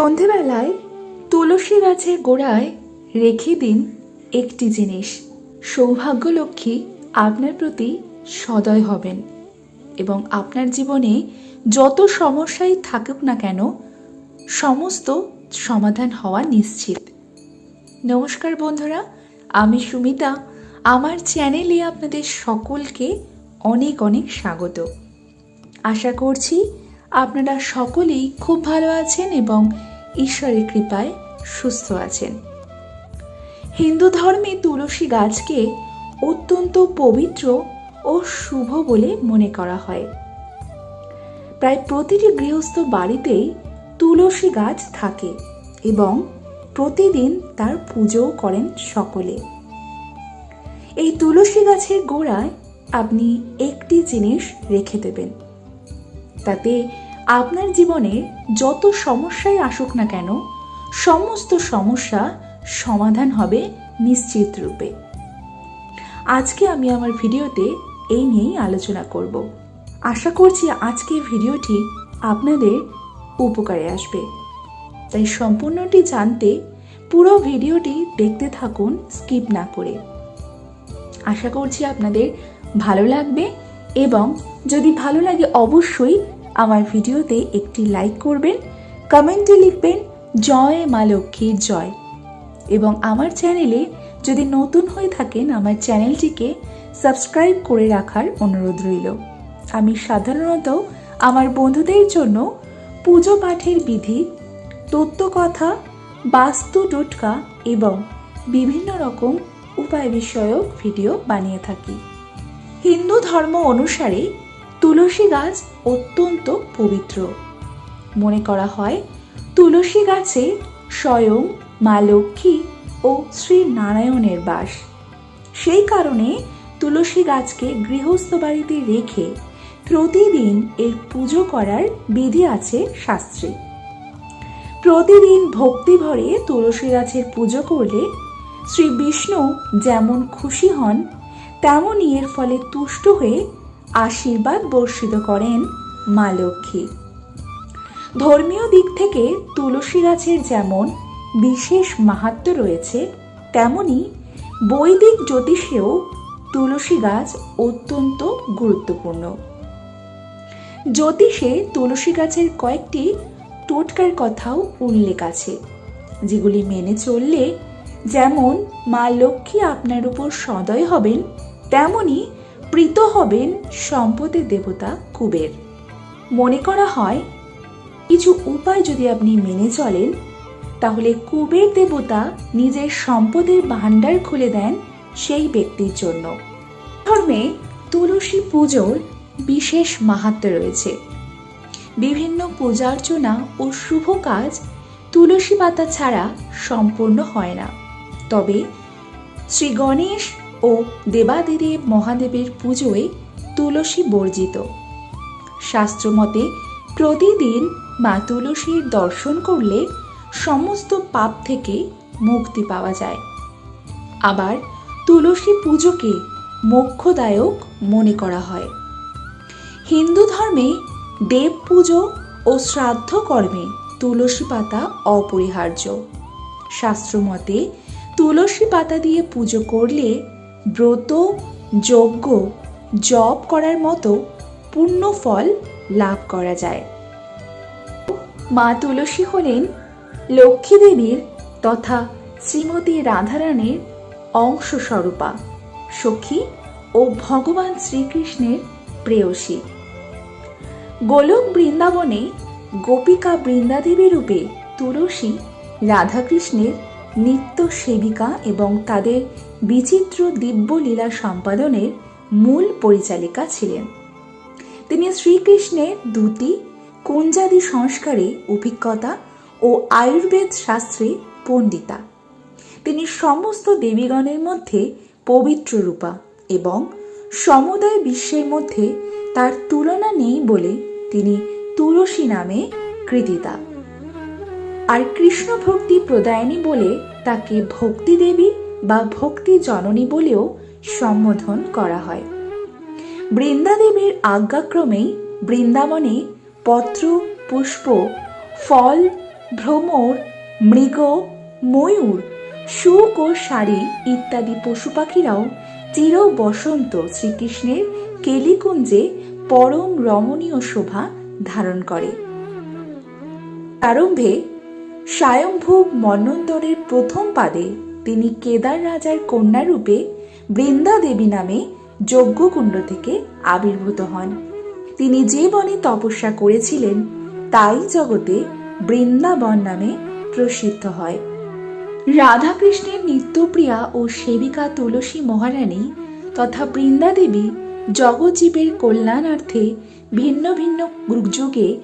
সন্ধেবেলায় তুলসী গাছের গোড়ায় রেখে দিন একটি জিনিস। সৌভাগ্যলক্ষ্মী আপনার প্রতি সদয় হবেন এবং আপনার জীবনে যত সমস্যাই থাকুক না কেন, সমস্ত সমাধান হওয়া নিশ্চিত। নমস্কার বন্ধুরা, আমি সুমিতা। আমার চ্যানেলে আপনাদের সকলকে অনেক অনেক স্বাগত। আশা করছি আপনারা সকলেই খুব ভালো আছেন এবং ঈশ্বরের কৃপায় সুস্থ আছেন। হিন্দু ধর্মে তুলসী গাছকে অত্যন্ত পবিত্র ও শুভ বলে মনে করা হয়। প্রায় প্রতিটি গৃহস্থ বাড়িতেই তুলসী গাছ থাকে এবং প্রতিদিন তার পুজোও করেন সকলে। এই তুলসী গাছের গোড়ায় আপনি একটি জিনিস রেখে দেবেন। তাতে আপনার জীবনে যত সমস্যাই আসুক না কেন, সমস্ত সমস্যা সমাধান হবে নিশ্চিত রূপে। আজকে আমি আমার ভিডিওতে এই নিয়েই আলোচনা করব। আশা করছি আজকের ভিডিওটি আপনাদের উপকারে আসবে। তাই সম্পূর্ণটি জানতে পুরো ভিডিওটি দেখতে থাকুন, স্কিপ না করে। আশা করছি আপনাদের ভালো লাগবে এবং যদি ভালো লাগে অবশ্যই আমার ভিডিওতে একটি লাইক করবেন কমেন্টে লিখবেন, জয় মা লক্ষ্মীর জয়। এবং আমার চ্যানেলে যদি নতুন হয়ে থাকেন, আমার চ্যানেলটিকে সাবস্ক্রাইব করে রাখার অনুরোধ রইল। আমি সাধারণত আমার বন্ধুদের জন্য পুজো পাঠের বিধি, তত্ত্বকথা, বাস্তু টোটকা এবং বিভিন্ন রকম উপায় বিষয়ক ভিডিও বানিয়ে থাকি। হিন্দু ধর্ম অনুসারে তুলসী গাছ অত্যন্ত পবিত্র। মনে করা হয়, তুলসী গাছে স্বয়ং মা লক্ষ্মী ও শ্রী নারায়ণের বাস। সেই কারণে তুলসী গাছকে গৃহস্থ বাড়িতে রেখে প্রতিদিন এর পুজো করার বিধি আছে শাস্ত্রে। প্রতিদিন ভক্তি ভরে তুলসী গাছের পুজো করলে শ্রী বিষ্ণু যেমন খুশি হন তেমনই এর ফলে তুষ্ট হয়ে আশীর্বাদ বর্ষিত করেন মা লক্ষ্মী। ধর্মীয় দিক থেকে তুলসী গাছের যেমন বিশেষ মাহাত্ম রয়েছে, তেমনি বৈদিক জ্যোতিষেও তুলসী গাছ অত্যন্ত গুরুত্বপূর্ণ। জ্যোতিষে তুলসী গাছের কয়েকটি টোটকার কথাও উল্লেখ আছে, যেগুলি মেনে চললে যেমন মা লক্ষ্মী আপনার উপর সদয় হবেন, তেমনি প্রীত হবেন সম্পদের দেবতা কুবের। মনে করা হয়, কিছু উপায় যদি আপনি মেনে চলেন, তাহলে কুবের দেবতা নিজের সম্পদের ভাণ্ডার খুলে দেন সেই ব্যক্তির জন্য। ধর্মে তুলসী পুজোর বিশেষ মাহাত্ম রয়েছে। বিভিন্ন পূজার্চনা ও শুভ কাজ তুলসী পাতা ছাড়া সম্পূর্ণ হয় না। তবে শ্রী গণেশ ও দেবাদিদেব মহাদেবের পুজোয় তুলসী বর্জিত। শাস্ত্রমতে প্রতিদিন মা তুলসীর দর্শন করলে সমস্ত পাপ থেকে মুক্তি পাওয়া যায়। আবার তুলসী পুজোকে মোক্ষদায়ক মনে করা হয়। হিন্দু ধর্মে দেব পুজো ও শ্রাদ্ধ কর্মে তুলসী পাতা অপরিহার্য। শাস্ত্রমতে তুলসী পাতা দিয়ে পুজো করলে ব্রত, যজ্ঞ, জপ করার মতো পূর্ণ ফল লাভ করা যায়। মা তুলসী হলেন লক্ষ্মী দেবীর তথা শ্রীমতী রাধারানীর অংশ স্বরূপা সখী ও ভগবান শ্রীকৃষ্ণের প্রেয়সী। গোলক বৃন্দাবনে গোপিকা বৃন্দাদেবী রূপে তুলসী রাধাকৃষ্ণের নিত্য সেবিকা এবং তাদের বিচিত্র দিব্য লীলা সম্পাদনের মূল পরিচালিকা ছিলেন। তিনি শ্রীকৃষ্ণের দুটি কুঞ্জাদি সংস্কারে অভিজ্ঞতা ও আয়ুর্বেদ শাস্ত্রে পণ্ডিতা। তিনি সমস্ত দেবীগণের মধ্যে পবিত্র রূপা এবং সমুদয় বিশ্বের মধ্যে তার তুলনা নেই বলে তিনি তুলসী নামে কৃতিতা। আর কৃষ্ণ ভক্তি প্রদায়নী বলে তাকে ভক্তি দেবী বা ভক্তি জননী বলেও সম্বোধন করা হয়। বৃন্দাদেবীর আজ্ঞাক্রমেই বৃন্দাবনে পত্র, পুষ্প, ফল, ভ্রমর, মৃগ, ময়ূর, সুখ ও শাড়ি ইত্যাদি পশু পাখিরাও চির বসন্ত শ্রীকৃষ্ণের কেলিকুঞ্জে পরম রমণীয় শোভা ধারণ করে। প্রারম্ভে স্বয়ংভূ মন্বন্তরের প্রথম পাদে তিনি কেদার রাজার কন্যা রূপে বৃন্দা দেবী নামে যজ্ঞকুণ্ড থেকে আবির্ভূত হন। তিনি যে বনে তপস্যা করেছিলেন, তাই জগতে বৃন্দাবন নামে প্রসিদ্ধ হয়। রাধাকৃষ্ণের নিত্যপ্রিয়া ও সেবিকা তুলসী মহারানী তথা বৃন্দা দেবী জগজ্জীবের কল্যাণার্থে ভিন্ন ভিন্ন যুগে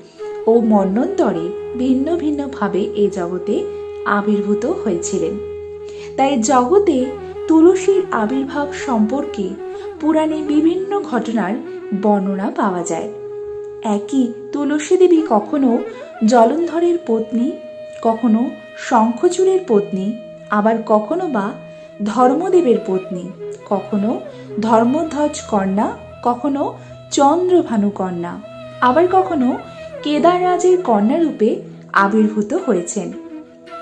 ও মন্বন্তরে ভিন্ন ভিন্নভাবে এ জগতে আবির্ভূত হয়েছিলেন। তাই জগতে তুলসীর আবির্ভাব সম্পর্কে পুরাণে বিভিন্ন ঘটনার বর্ণনা পাওয়া যায়। একই তুলসী দেবী কখনো জলন্ধরের পত্নী, কখনো শঙ্খচূড়ের পত্নী, আবার কখনো বা ধর্মদেবের পত্নী, কখনো ধর্মধ্বজ কন্যা, কখনো চন্দ্রভানু কন্যা, আবার কখনো কেদাররাজের কন্যা রূপে আবির্ভূত হয়েছেন।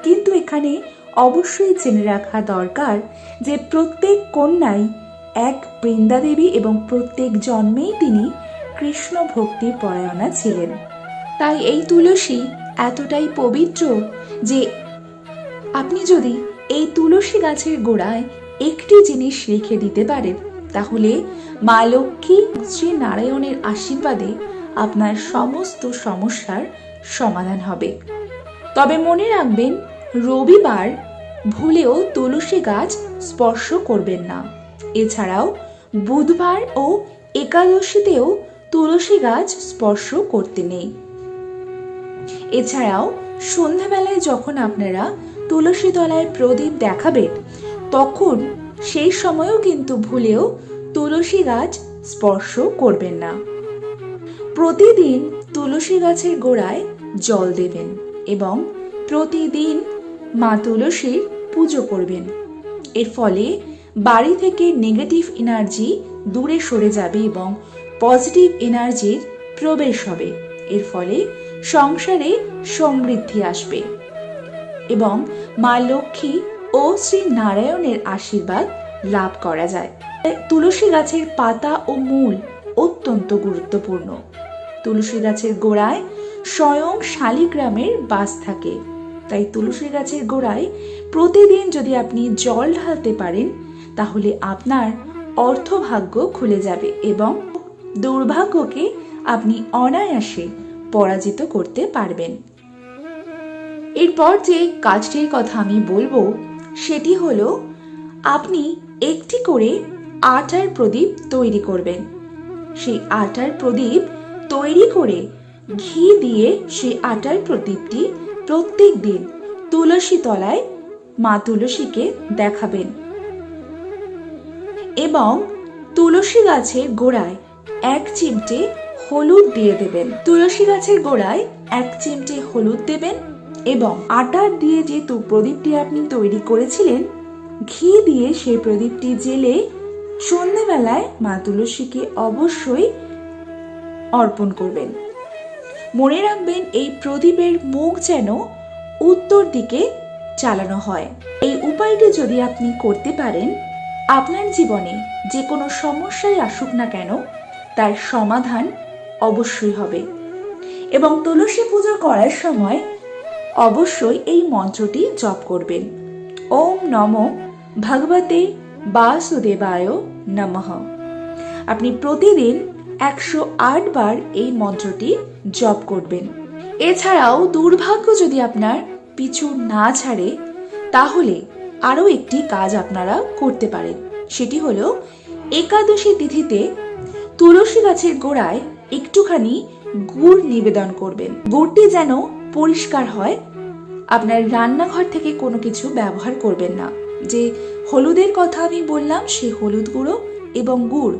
কিন্তু এখানে অবশ্যই জেনে রাখা দরকার যে প্রত্যেক কন্যাই এক বৃন্দাদেবী এবং প্রত্যেক জন্মেই তিনি কৃষ্ণ ভক্তি পরায়ণা ছিলেন। তাই এই তুলসী এতটাই পবিত্র যে আপনি যদি এই তুলসী গাছের গোড়ায় একটি জিনিস রেখে দিতে পারেন, তাহলে মা লক্ষ্মী শ্রী নারায়ণের আশীর্বাদে আপনার সমস্ত সমস্যার সমাধান হবে। তবে মনে রাখবেন রবিবার ভুলেও তুলসী গাছ স্পর্শ করবেন না। এছাড়াও বুধবার ও একাদশীতেও তুলসী গাছ স্পর্শ করতে নেই। এছাড়াও সন্ধ্যাবেলায় যখন আপনারা তুলসী তলায় প্রদীপ দেখাবেন, তখন সেই সময়ও কিন্তু ভুলেও তুলসী গাছ স্পর্শ করবেন না। প্রতিদিন তুলসী গাছের গোড়ায় জল দেবেন এবং প্রতিদিন মা তুলসীর পুজো করবেন। এর ফলে বাড়ি থেকে নেগেটিভ এনার্জি দূরে সরে যাবে এবং পজিটিভ এনার্জির প্রবেশ হবে। এর ফলে সংসারে সমৃদ্ধি আসবে। এবং মা লক্ষ্মী ও শ্রী নারায়ণের আশীর্বাদ লাভ করা যায়। তুলসী গাছের পাতা ও মূল অত্যন্ত গুরুত্বপূর্ণ। তুলসী গাছের গোড়ায় স্বয়ং শালিগ্রামের বাস থাকে। তাই তুলসী গাছের গোড়ায় প্রতিদিন যদি আপনি জল ঢালতে পারেন, তাহলে আপনার অর্থভাগ্য খুলে যাবে এবং দুর্ভাগ্যকে আপনি অনায়াসে পরাজিত করতে পারবেন। এরপর যে কাজটির কথা আমি বলব, সেটি হলো আপনি একটি করে আটার প্রদীপ তৈরি করবেন। সেই আটার প্রদীপ তৈরি করে ঘি দিয়ে সেই আটার প্রদীপটি প্রত্যেক দিন তুলসী তলায় মা তুলসীকে দেখাবেন। এবং তুলসী গাছের গোড়ায় এক চিমটে হলুদ দিয়ে দেবেন। তুলসী গাছের গোড়ায় এক চিমটে হলুদ দেবেন এবং আটার দিয়ে যে প্রদীপটি আপনি তৈরি করেছিলেন, ঘি দিয়ে সেই প্রদীপটি জেলে সন্ধেবেলায় মা তুলসীকে অবশ্যই অর্পণ করবেন। মনে রাখবেন, এই প্রদীপের মুখ যেন উত্তর দিকে চালানো হয়। এই উপায়টি যদি আপনি করতে পারেন, আপনার জীবনে যে কোনো সমস্যায় আসুক না কেন, তার সমাধান অবশ্যই হবে। এবং তুলসী পুজো করার সময় অবশ্যই এই মন্ত্রটি জপ করবেন। ওম নম ভগবতে বাসুদেবায় নমঃ। আপনি প্রতিদিন একশো আট বার এই মন্ত্রটি জপ করবেন। এছাড়াও দুর্ভাগ্য যদি আপনার পিছু না ছাড়ে, তাহলে আরও একটি কাজ আপনারা করতে পারেন। সেটি হলো একাদশী তিথিতে তুলসী গাছের গোড়ায় একটুখানি গুড় নিবেদন করবেন। গুড়টি যেন পরিষ্কার হয়, আপনার রান্নাঘর থেকে কোনো কিছু ব্যবহার করবেন না। যে হলুদের কথা আমি বললাম সেই হলুদ গুঁড়ো এবং গুড়,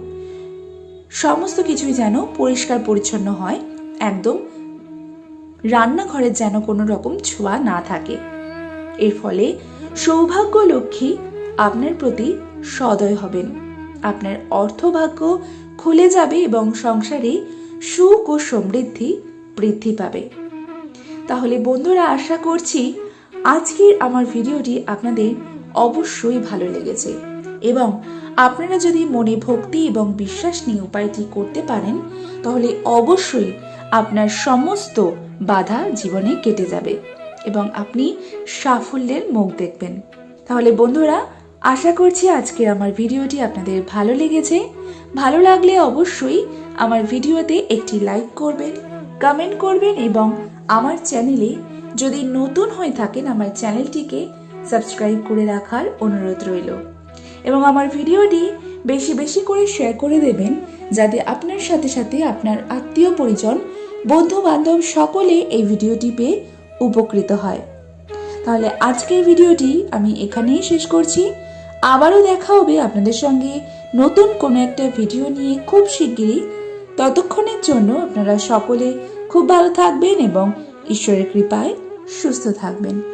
সমস্ত কিছুই যেন পরিষ্কার পরিচ্ছন্ন হয়। একদম রান্নাঘরের যেন কোনো রকম ছোঁয়া না থাকে। এর ফলে সৌভাগ্য লক্ষ্মী আপনার প্রতি সদয় হবেন। আপনার অর্থভাগ্য খুলে যাবে এবং সংসারে সুখ ও সমৃদ্ধি বৃদ্ধি পাবে। তাহলে বন্ধুরা, আশা করছি আজকের আমার ভিডিওটি আপনাদের অবশ্যই ভালো লেগেছে এবং আপনারা যদি মনে ভক্তি এবং বিশ্বাস নিয়ে উপায়টি করতে পারেন, তাহলে অবশ্যই আপনার সমস্ত বাধা জীবনে কেটে যাবে এবং আপনি সাফল্যের মুখ দেখবেন। তাহলে বন্ধুরা, আশা করছি আজকের আমার ভিডিওটি আপনাদের ভালো লেগেছে। ভালো লাগলে অবশ্যই আমার ভিডিওতে একটি লাইক করবেন, কমেন্ট করবেন এবং আমার চ্যানেলে যদি নতুন হয়ে থাকেন, আমার চ্যানেলটিকে সাবস্ক্রাইব করে রাখার অনুরোধ রইল। এবং আমার ভিডিওটি বেশি বেশি করে শেয়ার করে দেবেন, যাতে আপনার সাথে সাথে আপনার আত্মীয় পরিজন বন্ধু বান্ধব সকলে এই ভিডিওটি পেয়ে উপকৃত হয়। তাহলে আজকের ভিডিওটি আমি এখানেই শেষ করছি। আবারও দেখা হবে আপনাদের সঙ্গে নতুন কোনো একটা ভিডিও নিয়ে খুব শিগগিরই। ততক্ষণের জন্য আপনারা সকলে খুব ভালো থাকবেন এবং ঈশ্বরের কৃপায় সুস্থ থাকবেন।